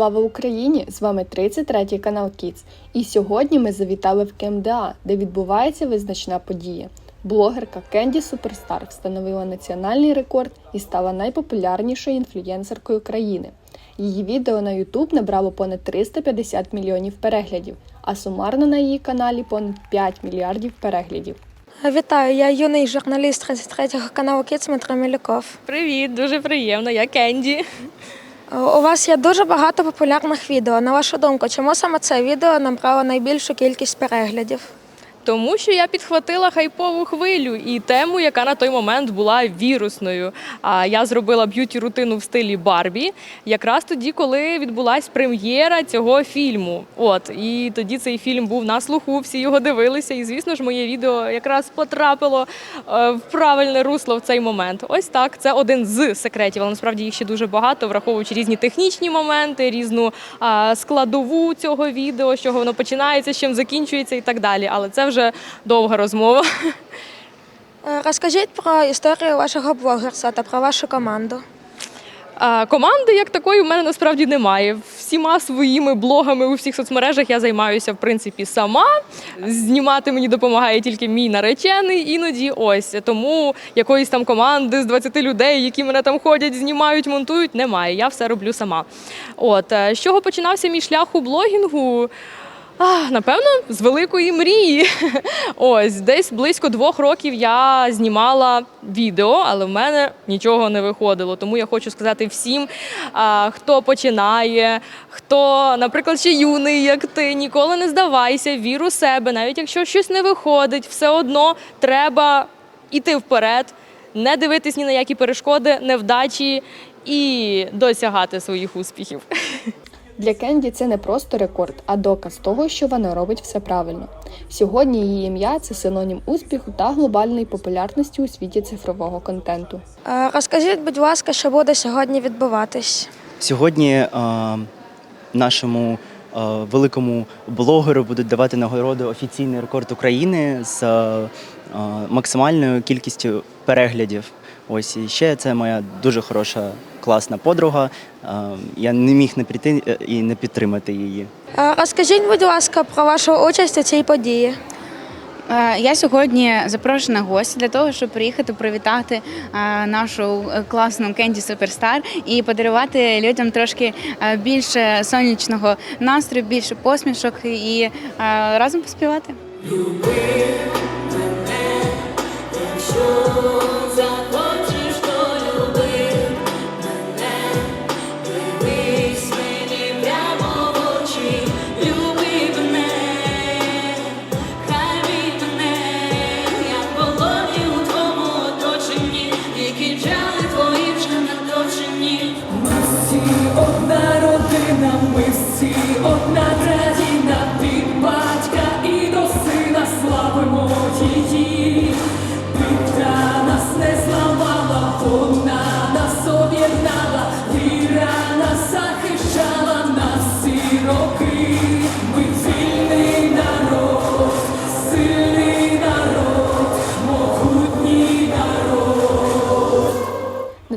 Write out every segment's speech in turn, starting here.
Слава Україні! З вами 33 канал Kids. І сьогодні ми завітали в КМДА, де відбувається визначна подія. Блогерка Кенді Суперстар встановила національний рекорд і стала найпопулярнішою інфлюєнсеркою країни. Її відео на YouTube набрало понад 350 мільйонів переглядів, а сумарно на її каналі понад 5 мільярдів переглядів. Вітаю, я юний журналіст 33-го каналу Кіц Дмитро Міляков. Привіт, дуже приємно. Я Кенді. У вас є дуже багато популярних відео. На вашу думку, чому саме це відео набрало найбільшу кількість переглядів? Тому що я підхватила хайпову хвилю і тему, яка на той момент була вірусною. А я зробила б'юті рутину в стилі Барбі, якраз тоді, коли відбулась прем'єра цього фільму. От і тоді цей фільм був на слуху, всі його дивилися. І звісно ж, моє відео якраз потрапило е, в правильне русло в цей момент. Ось так. Це один з секретів, але насправді їх ще дуже багато, враховуючи різні технічні моменти, різну складову цього відео, з чого воно починається, з чим закінчується і так далі. Але це вже довга розмова. Е, Розкажіть про історію вашого блогерства та про вашу команду. Команди як такої в мене насправді немає. Всіма своїми блогами у всіх соцмережах я займаюся в принципі сама. Знімати мені допомагає тільки мій наречений іноді. Ось тому якоїсь там команди з 20 людей, які мене там ходять, знімають, монтують, немає. Я все роблю сама. От е, з чого починався мій шлях у блогінгу? А, напевно, з великої мрії. Ось десь близько двох років я знімала відео, але в мене нічого не виходило. Тому я хочу сказати всім, хто починає, хто, наприклад, ще юний, як ти, ніколи не здавайся, вір у себе, навіть якщо щось не виходить, все одно треба іти вперед, не дивитись ні на які перешкоди, невдачі і досягати своїх успіхів. Для Кенді це не просто рекорд, а доказ того, що вона робить все правильно. Сьогодні її ім'я це синонім успіху та глобальної популярності у світі цифрового контенту. Е, Розкажіть, будь ласка, що буде сьогодні відбуватись? Сьогодні е, нашому е, великому блогеру будуть давати нагороду офіційний рекорд України з е, максимальною кількістю переглядів. Ось і ще це моя дуже хороша класна подруга. Е, я не міг не прийти е, і не підтримати її. Е, Розкажіть, будь ласка, про вашу участь у цій події. Е, Я сьогодні запрошена гостя для того, щоб приїхати привітати е, нашу е, класну Кенді Суперстар і подарувати людям трошки е, більше сонячного настрою, більше посмішок і е, разом поспівати. одна країна,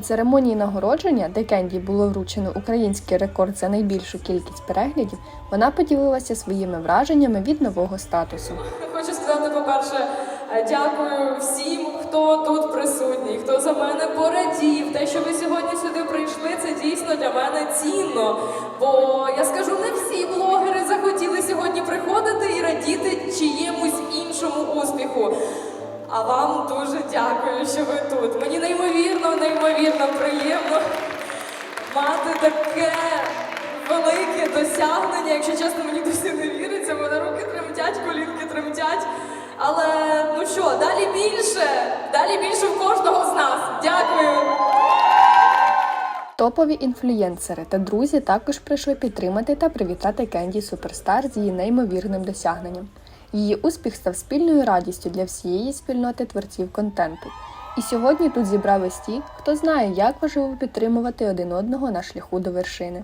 Церемонії нагородження, де Кенді було вручено український рекорд за найбільшу кількість переглядів, вона поділилася своїми враженнями від нового статусу. Хочу сказати, по-перше, е, дякую всім, хто тут присутній, хто за мене порадів. Те, що ви сьогодні сюди прийшли, це дійсно для мене цінно. Бо я скажу, не всі блогери захотіли сьогодні приходити і радіти чиємусь іншому успіху. А вам дуже дякую, що ви тут. Мені неймовірно, неймовірно приємно мати таке велике досягнення. Якщо чесно, мені досі не віриться, мене руки тремтять, колінки тремтять. Але ну що, далі більше, далі більше в кожного з нас. Дякую. Топові інфлюєнсери та друзі також прийшли підтримати та привітати Кенді Суперстар з її неймовірним досягненням. Її успіх став спільною радістю для всієї спільноти творців контенту. І сьогодні тут зібрались ті, хто знає, як важливо підтримувати один одного на шляху до вершини.